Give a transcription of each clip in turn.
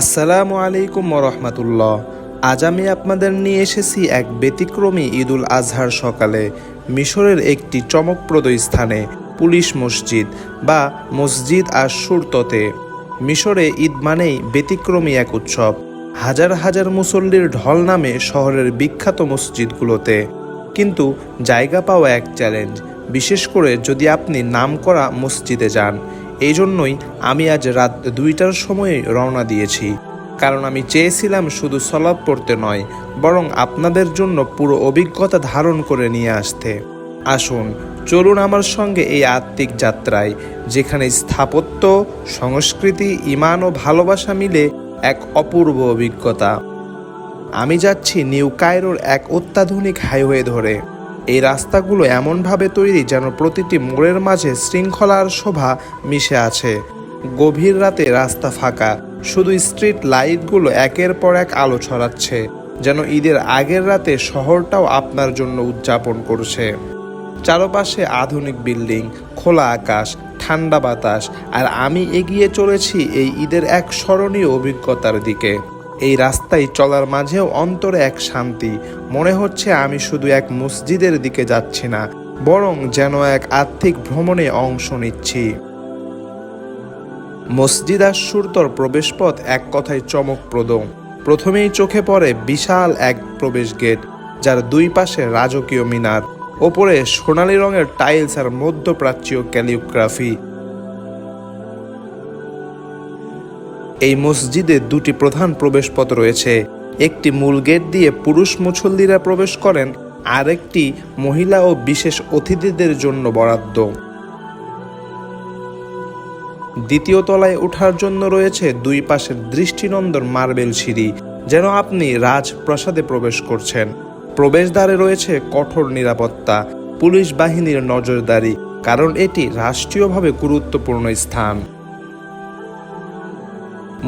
আসসালামু আলাইকুম রহমতুল্লাহ। আজ আমি আপনাদের নিয়ে এসেছি এক ব্যতিক্রমী ঈদুল আজহার সকালে মিশরের একটি চমকপ্রদ স্থানে পুলিশ মসজিদ বা মসজিদ আর সুরততে মিশরে ঈদ মানেই ব্যতিক্রমী এক উৎসব। হাজার হাজার মুসল্লির ঢল নামে শহরের বিখ্যাত মসজিদগুলোতে। কিন্তু জায়গা পাওয়া এক চ্যালেঞ্জ, বিশেষ করে যদি আপনি নামকরা মসজিদে যান। এই জন্যই আমি আজ রাত দুইটার সময় রওনা দিয়েছি। কারণ আমি চেয়েছিলাম শুধু সলাপ পড়তে নয়, বরং আপনাদের জন্য পুরো অভিজ্ঞতা ধারণ করে নিয়ে আসতে। আসুন, চলুন আমার সঙ্গে এই আত্মিক যাত্রায়, যেখানে স্থাপত্য, সংস্কৃতি, ইমান ও ভালোবাসা মিলে এক অপূর্ব অভিজ্ঞতা। আমি যাচ্ছি নিউ কায়রোর এক অত্যাধুনিক হাইওয়ে ধরে। এই রাস্তাগুলো এমনভাবে তৈরি যেন প্রতিটি মোড়ের মাঝে শৃঙ্খলার শোভা মিশে আছে। গভীর রাতে রাস্তা ফাঁকা, শুধু স্ট্রিট লাইটগুলো একের পর এক আলো ছড়াচ্ছে, যেন ঈদের আগের রাতে শহরটাও আপনার জন্য উদযাপন করছে। চারপাশে আধুনিক বিল্ডিং, খোলা আকাশ, ঠান্ডা বাতাস, আর আমি এগিয়ে চলেছি এই ঈদের এক স্মরণীয় অভিজ্ঞতার দিকে। এই রাস্তায় চলার মাঝেও অন্তরে এক শান্তি। মনে হচ্ছে আমি শুধু এক মসজিদের দিকে যাচ্ছি না, বরং যেন এক আর্থিক ভ্রমণে অংশ নিচ্ছি। মসজিদ আর সুরতর প্রবেশপথ এক কথায় চমকপ্রদ। প্রথমেই চোখে পড়ে বিশাল এক প্রবেশ গেট, যার দুই পাশে রাজকীয় মিনার। ওপরে সোনালী রঙের টাইলস আর মধ্যপ্রাচ্যীয় ক্যালিওগ্রাফি এই মসজিদে দুটি প্রধান প্রবেশপথ রয়েছে। একটি মূল গেট দিয়ে পুরুষ মুসল্লিরা প্রবেশ করেন, আরেকটি মহিলা ও বিশেষ অতিথিদের জন্য বরাদ্দ। দ্বিতীয় তলায় ওঠার জন্য রয়েছে দুই পাশের দৃষ্টিনন্দন মার্বেল সিঁড়ি, যেন আপনি রাজপ্রাসাদে প্রবেশ করছেন। প্রবেশদ্বারে রয়েছে কঠোর নিরাপত্তা, পুলিশ বাহিনীর নজরদারি, কারণ এটি রাষ্ট্রীয়ভাবে গুরুত্বপূর্ণ স্থান।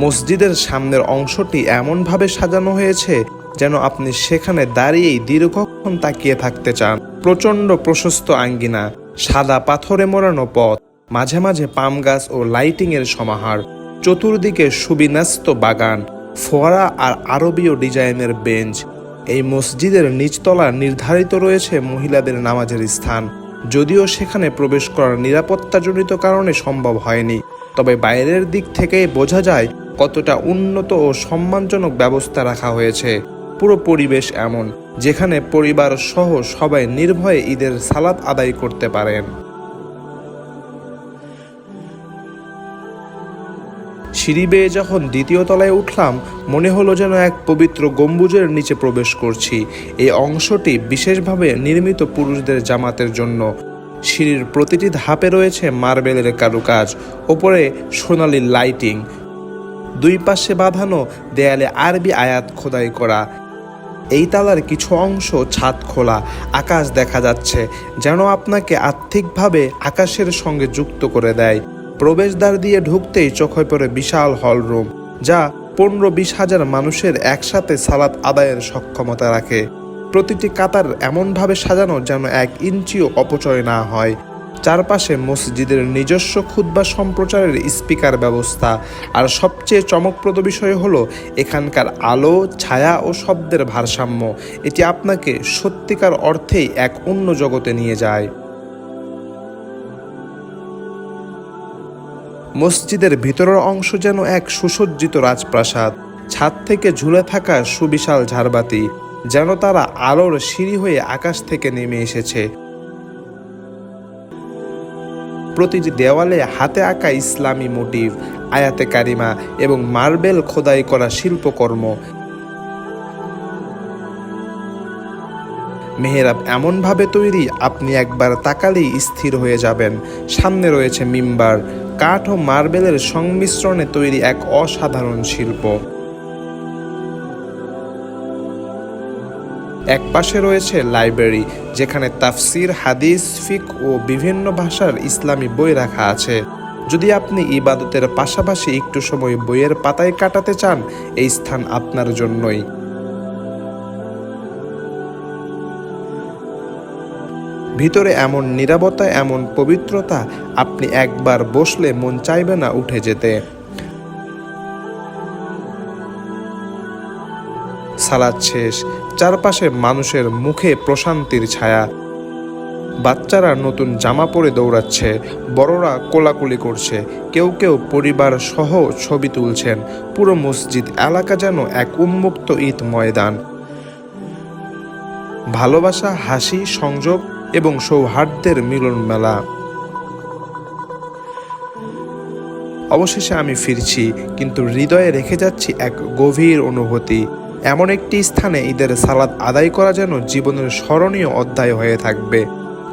মসজিদের সামনের অংশটি এমনভাবে সাজানো হয়েছে যেন আপনি সেখানে দাঁড়িয়েই দীর্ঘক্ষণ তাকিয়ে থাকতে চান। প্রচণ্ড প্রশস্ত আঙ্গিনা, সাদা পাথরে মোড়ানো পথ, মাঝে মাঝে পাম গাছ ও লাইটিংয়ের সমাহার, চতুর্দিকে সুবিন্যস্ত বাগান, ফোয়ারা আর আরবীয় ডিজাইনের বেঞ্চ। এই মসজিদের নিচতলা নির্ধারিত রয়েছে মহিলাদের নামাজের স্থান। যদিও সেখানে প্রবেশ করার নিরাপত্তাজনিত কারণে সম্ভব হয়নি, তবে বাইরের দিক থেকে বোঝা যায় কতটা উন্নত ও সম্মানজনক ব্যবস্থা রাখা হয়েছে। পুরো পরিবেশ এমন, যেখানে পরিবার সহ সবাই নির্ভয়ে ঈদের সালাদ আদায় করতে পারেন। সিঁড়ি বেয়ে যখন দ্বিতীয় তলায় উঠলাম, মনে হলো যেন এক পবিত্র গম্বুজের নিচে প্রবেশ করছি। এই অংশটি বিশেষভাবে নির্মিত পুরুষদের জামাতের জন্য। সিঁড়ির প্রতিটি ধাপে রয়েছে মার্বেলের কারুকাজ, ওপরে সোনালি লাইটিং দুই পাশে বাঁধানো দেয়ালে আরবি আয়াত খোদাই করা। এই তালার কিছু অংশ ছাদ খোলা, আকাশ দেখা যাচ্ছে, যেন আপনাকে আর্থিকভাবে আকাশের সঙ্গে যুক্ত করে দেয়। প্রবেশদ্বার দিয়ে ঢুকতেই চোখে পড়ে বিশাল হল রুম যা পনেরো বিশ হাজার মানুষের একসাথে সালাত আদায়ের সক্ষমতা রাখে। প্রতিটি কাতার এমনভাবে সাজানো যেন এক ইঞ্চিও অপচয় না হয়। চারপাশে মসজিদের নিজস্ব খুদ্া সম্প্রচারের স্পিকার ব্যবস্থা। আর সবচেয়ে চমকপ্রদ বিষয় হলো এখানকার আলো, ছায়া ও শব্দের ভারসাম্য। এটি আপনাকে সত্যিকার অর্থেই এক অন্য জগতে নিয়ে যায়। মসজিদের ভিতরের অংশ যেন এক সুসজ্জিত রাজপ্রাসাদ। ছাদ থেকে ঝুলে থাকা সুবিশাল ঝাড়বাতি, যেন তারা আলোর সিঁড়ি হয়ে আকাশ থেকে নেমে এসেছে। প্রতিটি দেওয়ালে হাতে আঁকা ইসলামী মোটিভ, আয়াতে কারিমা এবং মার্বেল খোদাই করা শিল্পকর্ম। মেহেরাব এমনভাবে তৈরি, আপনি একবার তাকালেই স্থির হয়ে যাবেন। সামনে রয়েছে মিম্বার, কাঠ ও মার্বেলের সংমিশ্রণে তৈরি এক অসাধারণ শিল্প। এক পাশে রয়েছে লাইব্রেরি, যেখানে তাফসির, হাদিস, ফিক ও বিভিন্ন ভাষার ইসলামী বই রাখা আছে। যদি আপনি ইবাদতের পাশাপাশি একটু সময় বইয়ের পাতায় কাটাতে চান, এই স্থান আপনার জন্যই। ভিতরে এমন নিরাপত্তা এমন পবিত্রতা, আপনি একবার বসলে মন চাইবে না উঠে যেতে। সালাদ শেষ চারপাশে মানুষের মুখে প্রশান্তির ছায়া। বাচ্চারা নতুন জামা পরে দৌড়াচ্ছে, বড়রা কোলাকুলি করছে, কেউ কেউ পরিবার সহ ছবি তুলছেন, পুরো মসজিদ এলাকা যেন এক উন্মুক্ত ঈদ ময়দান। ভালোবাসা, হাসি, সংযোগ এবং সৌহার্দ্যের মিলন মেলা। অবশেষে আমি ফিরছি, কিন্তু হৃদয়ে রেখে যাচ্ছি এক গভীর অনুভূতি। এমন একটি স্থানে ঈদের সালাদ আদায় করা যেন জীবনের স্মরণীয় অধ্যায় হয়ে থাকবে।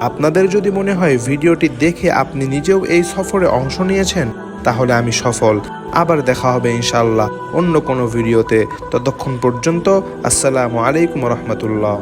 আপনাদের যদি মনে হয় ভিডিওটি দেখে আপনি নিজেও এই সফরে অংশ নিয়েছেন, তাহলে আমি সফল। আবার দেখা হবে ইনশাল্লাহ অন্য কোনো ভিডিওতে। ততক্ষণ পর্যন্ত, আসসালামু আলাইকুম রহমতুল্লাহ।